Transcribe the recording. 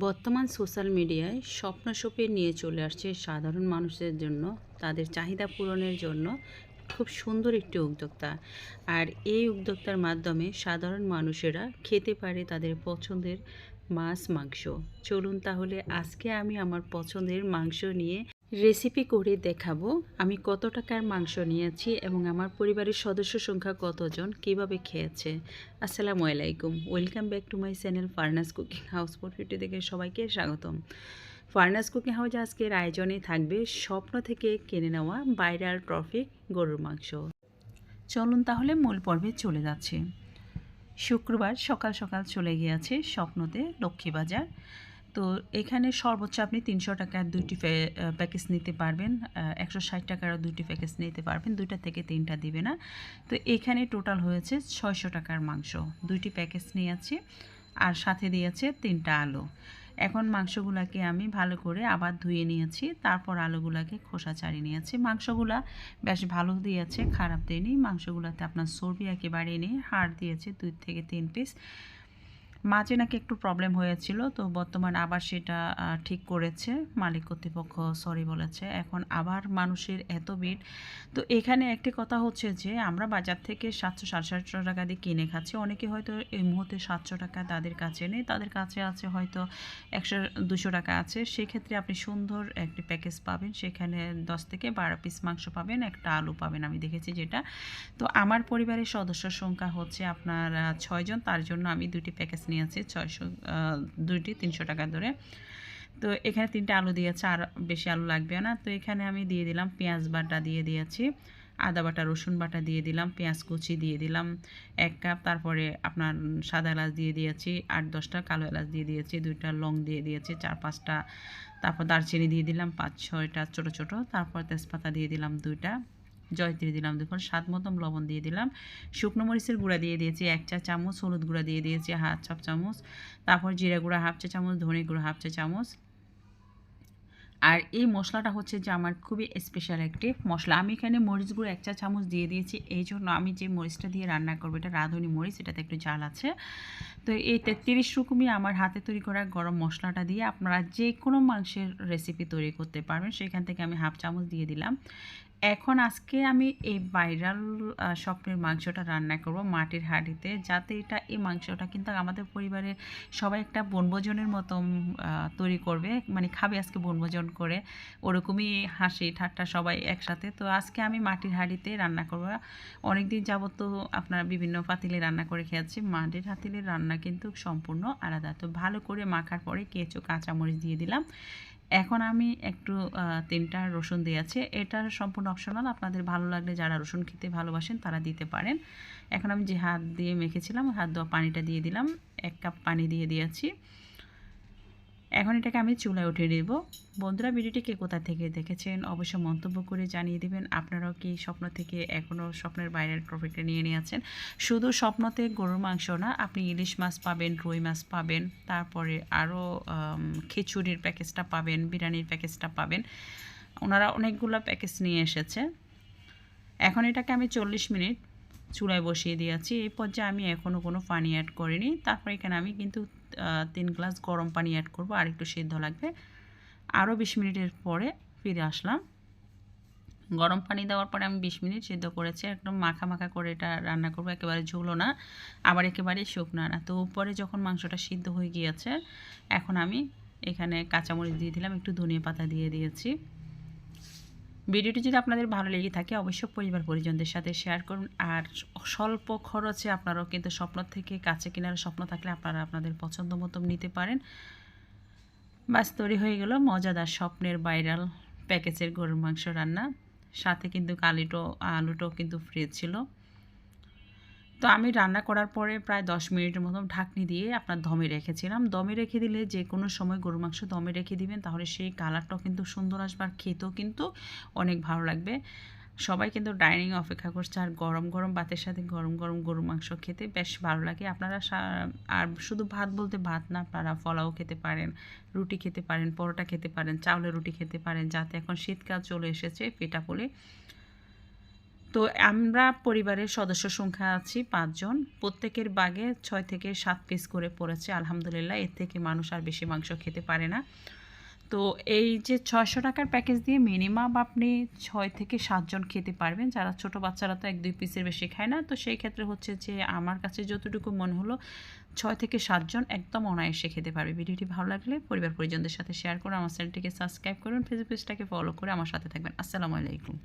বর্তমান সোশ্যাল মিডিয়ায় স্বপ্ন শপে নিয়ে চলে আসছে সাধারণ মানুষের জন্য, তাদের চাহিদা পূরণের জন্য খুব সুন্দর একটি উদ্যোক্তা। আর এই উদ্যোক্তার মাধ্যমে সাধারণ মানুষেরা খেতে পারে তাদের পছন্দের মাছ, মাংস। চলুন তাহলে আজকে আমি আমার পছন্দের মাংস নিয়ে রেসিপি করে দেখাবো। আমি কত টাকার মাংস নিয়েছি এবং আমার পরিবারের সদস্য সংখ্যা কতজন, কীভাবে খেয়েছে। আসসালামু আলাইকুম। Welcome back to my channel Farnaz cooking house fifty থেকে সবাইকে স্বাগতম। ফার্নাস কুকিং হাউস আজকের আয়োজনে থাকবে স্বপ্ন থেকে কিনে নেওয়া বাইরাল ট্রফিক গরুর মাংস। চলুন তাহলে মূল পর্বে চলে যাচ্ছে। শুক্রবার সকাল সকাল চলে গিয়েছে স্বপ্নতে লক্ষ্মীবাজার। তো এখানে সর্বোচ্চ আপনি তিনশো টাকার দুইটি প্যাকেজ নিতে পারবেন। একশো ষাট টাকারও দুইটি প্যাকেজ নিতে পারবেন। দুইটা থেকে তিনটা দিবে না। তো এখানে টোটাল হয়েছে ছয়শো টাকার মাংস। দুইটি প্যাকেজ নিয়েছি। আর সাথে দিয়েছে তিনটা আলু। এখন মাংসগুলাকে আমি ভালো করে আবার ধুয়ে নিয়েছি। তারপর আলুগুলাকে খোসা ছাড়িয়ে নিয়েছি। মাংসগুলা বেশ ভালো দিয়েছে, খারাপ দেয়নি। মাংসগুলাতে আপনার চর্বি একেবারেই নেই। হাড় দিয়েছে দুই থেকে তিন পিস মাঝে নাকি একটু প্রবলেম হয়েছিল, তো বর্তমান আবার সেটা ঠিক করেছে। মালিক কর্তৃপক্ষ সরি বলেছে। এখন আবার মানুষের এত ভিড়। তো এখানে একটি কথা হচ্ছে যে, আমরা বাজার থেকে সাতশো, সাড়ে সাতশো টাকা দিয়ে কিনে খাচ্ছি। অনেকে হয়তো এই মুহূর্তে সাতশো টাকা তাদের কাছে নেই। তাদের কাছে আছে হয়তো একশো, দুশো টাকা আছে। সেক্ষেত্রে আপনি সুন্দর একটি প্যাকেজ পাবেন। সেখানে দশ থেকে বারো পিস মাংস পাবেন, একটা আলু পাবেন আমি দেখেছি যেটা। তো আমার পরিবারের সদস্য সংখ্যা হচ্ছে আপনার ছয়জন। তার জন্য আমি দুটি প্যাকেজ নিয়েছি ছয়শো দুইটি, তিনশো টাকা ধরে। তো এখানে তিনটে আলু দিয়েছে, আর বেশি আলু লাগবে না। তো এখানে আমি দিয়ে দিলাম পেঁয়াজ বাটা দিয়ে দিয়েছি, আদা বাটা, রসুন বাটা দিয়ে দিলাম, পেঁয়াজ কুচি দিয়ে দিলাম এক কাপ, তারপরে আপনার সাদা এলাচ দিয়ে দিয়েছি, আট, দশটা কালো এলাচ দিয়ে দিয়েছি, দুইটা লং দিয়ে দিয়েছি, চার, পাঁচটা, তারপর দারচিনি দিয়ে দিলাম পাঁচ, ছয়টা ছোটো ছোটো, তারপর তেজপাতা দিয়ে দিলাম দুইটা। জয়ত্রী দিলাম। দেখুন, স্বাদ মতন লবণ দিয়ে দিলাম। শুকনো মরিচের গুঁড়া দিয়ে দিয়েছি এক চা চামচ, হলুদ গুঁড়া দিয়ে দিয়েছি হাফ চা চামচ, তারপর জিরা গুঁড়া হাফ চা চামচ, ধনে গুঁড়া হাফ চা চামচ। আর এই মশলাটা হচ্ছে যে আমার খুবই স্পেশাল একটি মশলা। আমি এখানে মরিচ গুঁড়ো এক চা চামচ দিয়ে দিয়েছি। এই জন্য আমি যে মরিচটা দিয়ে রান্না করব, এটা রাঁধুনি মরিচ, এটাতে একটু জাল আছে। তো এই তেত্রিশ রকমই আমার হাতে তৈরি করা গরম মশলাটা দিয়ে আপনারা যে কোনো মাংসের রেসিপি তৈরি করতে পারবেন। সেখান থেকে আমি হাফ চামচ দিয়ে দিলাম। এখন আজকে আমি এই ভাইরাল স্বপ্নের মাংসটা রান্না করব মাটির হাঁড়িতে, যাতে এটা, এই মাংসটা কিন্তু আমাদের পরিবারের সবাই একটা বনভোজনের মতো তৈরি করবে। মানে খাবে আজকে বনভোজন করে। ওরকমই হাসি ঠাট্টা সবাই একসাথে। তো আজকে আমি মাটির হাঁড়িতে রান্না করব। অনেক দিন যাবত তো আপনারা বিভিন্ন পাতিলে রান্না করে খেয়েছি। মাটির হাতিলের রান্না কিন্তু সম্পূর্ণ আলাদা। তো ভালো করে মাখার পরে কেঁচো, কাঁচামরিচ দিয়ে দিলাম। এখন আমি একটু তিনটা রসুন দিয়েছি এটা সম্পূর্ণ অপশনাল আপনাদের ভালো লাগলে যারা রসুন খেতে ভালোবাসেন তারা দিতে পারেন। এখন আমি যে হাত দিয়ে মেখেছিলাম হাত দেওয়া পানিটা দিয়ে দিলাম, এক কাপ পানি দিয়ে দিয়েছি। এখন এটাকে আমি চুলায় উঠে দেব বন্ধুরা, ভিডিওটি কে কোথা থেকে দেখেছেন অবশ্য মন্তব্য করে জানিয়ে দেবেন। আপনারাও কি স্বপ্ন থেকে এখনও স্বপ্নের বাইরের প্রফিটটা নিয়ে নিয়েছেন? শুধু স্বপ্নতে গরুর মাংস না, আপনি ইলিশ মাছ পাবেন, রুই মাছ পাবেন, তারপরে আরও খিচুড়ির প্যাকেজটা পাবেন, বিরিয়ানির প্যাকেজটা পাবেন। ওনারা অনেকগুলো প্যাকেজ নিয়ে এসেছে। এখন এটাকে আমি চল্লিশ মিনিট চুলায় বসিয়ে দিয়েছি। এই পর্যায়ে আমি এখনও কোনো পানি অ্যাড করিনি। তারপর এখানে আমি কিন্তু তিন গ্লাস গরম পানি অ্যাড করব। আর একটু সিদ্ধ লাগবে। আরও বিশ মিনিটের পরে ফিরে আসলাম। গরম পানি দেওয়ার পরে আমি বিশ মিনিট সিদ্ধ করেছি। একদম মাখা মাখা করে এটা রান্না করব। একেবারে ঝুলো না, আবার একেবারে শুকনো না। তো উপরে যখন মাংসটা সিদ্ধ হয়ে গিয়েছে, এখন আমি এখানে কাঁচামরিচ দিয়ে দিলাম। একটু ধনিয়া পাতা দিয়ে দিয়েছি। ভিডিওটি যদি আপনাদের ভালো লেগে থাকে, অবশ্যই পরিবার পরিজনদের সাথে শেয়ার করুন। আর স্বল্প খরচে আপনারাও কিন্তু স্বপ্ন থেকে কাছে কেনার স্বপ্ন থাকলে আপনারা আপনাদের পছন্দ মতো নিতে পারেন। বাস, তৈরি হয়ে গেল মজাদার স্বপ্নের ভাইরাল প্যাকেজের গরুর মাংস রান্না। সাথে কিন্তু আলুটো আলুটাও কিন্তু ফ্রি ছিল। তো আমি রান্না করার পরে প্রায় দশ মিনিটের মতো ঢাকনি দিয়ে আপনার দমে রেখেছিলাম। দমে রেখে দিলে যে কোনো সময় গরু মাংস দমে রেখে দিবেন, তাহলে সেই কালারটাও কিন্তু সুন্দর আসবে আর খেতেও কিন্তু অনেক ভালো লাগবে। সবাই কিন্তু ডাইনিং অপেক্ষা করছে আর গরম গরম ভাতের সাথে গরম গরম গরু মাংস খেতে বেশ ভালো লাগে। আপনারা আর শুধু ভাত বলতে ভাত না, আপনারা ফলাও খেতে পারেন, রুটি খেতে পারেন, পরোটা খেতে পারেন, চাউলের রুটি খেতে পারেন, যাতে এখন শীতকাল চলে এসেছে পেটা পোলে তো আমরা পরিবারের সদস্য সংখ্যা আছি পাঁচজন। প্রত্যেকের বাগে ছয় থেকে সাত পিস করে পড়েছে। আলহামদুলিল্লাহ, এর থেকে মানুষ আর বেশি মাংস খেতে পারে না। তো এই যে ছয়শো টাকার প্যাকেজ দিয়ে মিনিমাম আপনি ছয় থেকে সাতজন খেতে পারবেন। যারা ছোট বাচ্চারা তো এক, দুই পিসের বেশি খায় না। তো সেই ক্ষেত্রে হচ্ছে যে আমার কাছে যতটুকু মনে হলো, ছয় থেকে সাতজন একদম অনায়াসে খেতে পারবে। ভিডিওটি ভালো লাগলে পরিবার পরিজনদের সাথে শেয়ার করুন। আমার চ্যানেলটিকে সাবস্ক্রাইব করুন। ফেসবুক পেজটাকে ফলো করে আমার সাথে থাকবেন। আসসালামু আলাইকুম।